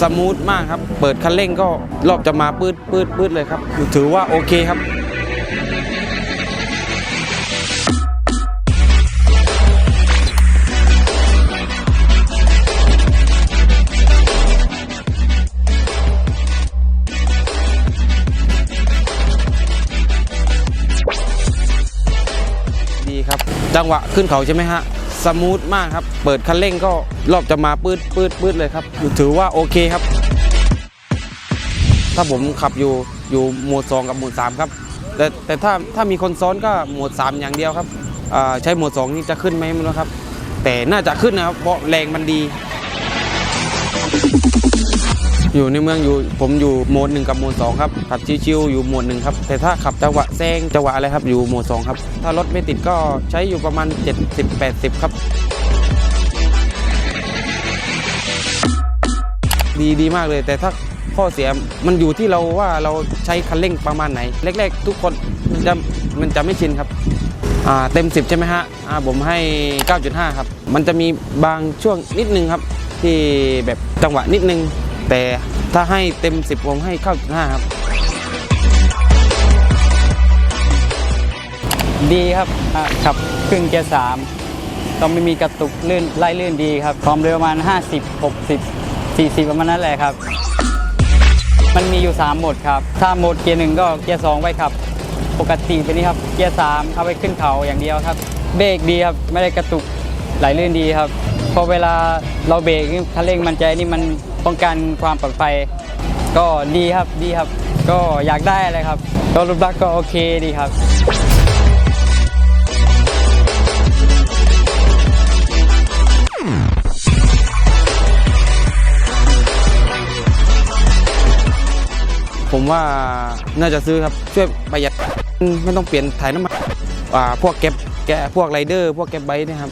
สมูทมากครับ เปิดคันเร่งก็รอบจะมาปืดปืดปืดเลยครับ ถือว่าโอเคครับดีครับ จังหวะขึ้นเขาใช่ไหมฮะ สมูทมากครับ เปิดคันเร่งก็รอบจะมาปืดปืดปืดเลยครับ ถือว่าโอเคครับ ถ้าผมขับอยู่อยู่หมวด 2 กับหมวด 3 ครับ แต่แต่ถ้าถ้ามีคนซ้อนก็หมวด 3 อย่างเดียวครับอ่าใช้หมวด 2 นี่จะขึ้นไหมไม่รู้ครับ แต่น่าจะขึ้นนะครับเพราะแรงมันดี อยู่ในเมืองอยู่ผมอยู่โหมดหนึ่งกับโหมดสองครับขับชิวๆอยู่โหมดหนึ่งครับแต่ถ้าขับจังหวะแซงจังหวะอะไรครับอยู่โหมดสองครับถ้ารถไม่ติดก็ใช้อยู่ประมาณ 70-80 ครับ ดีดีมากเลยแต่ถ้าข้อเสียมันอยู่ที่เราว่าเราใช้คันเร่งประมาณไหนแรกๆ ทุกคนมันจะมันจะไม่ชินครับอ่าเต็ม 10 ใช่ไหมฮะอ่าผมให้ 9.5 ครับ มันจะมีบางช่วงนิดนึงครับ ที่แบบจังหวะนิดนึง แต่ถ้าให้เต็ม 10ผมให้9.5ครับ ดีครับอะขับครึ่งเกียร์สามก็ไม่มีกระตุกลื่นไล่ลื่นดีครับ ความเร็วประมาณ 50 60 40 ประมาณนั้นแหละครับ มันมีอยู่ 3 โหมดครับ ถ้าโหมดเกียร์หนึ่งก็เกียร์สองไว้ขับ ปกติไปนี่ครับ เกียร์สามเอาไว้ขึ้นเขาอย่างเดียวครับ เบรกดีครับ ไม่ได้กระตุกไหลลื่นดีครับ พอเวลาเราเบรกคันเร่งมันใจนี่มัน ป้องกันความปลอดภัยก็ดีครับดีครับ ก็อยากได้อะไรครับก็รูปลักษณ์ก็โอเคดีครับผมว่าน่าจะซื้อครับช่วยประหยัดไม่ต้องเปลี่ยนถ่ายน้ำมันอ่าพวกแก๊ปแกพวกไรเดอร์ พวกแก๊ปไบค์นะครับ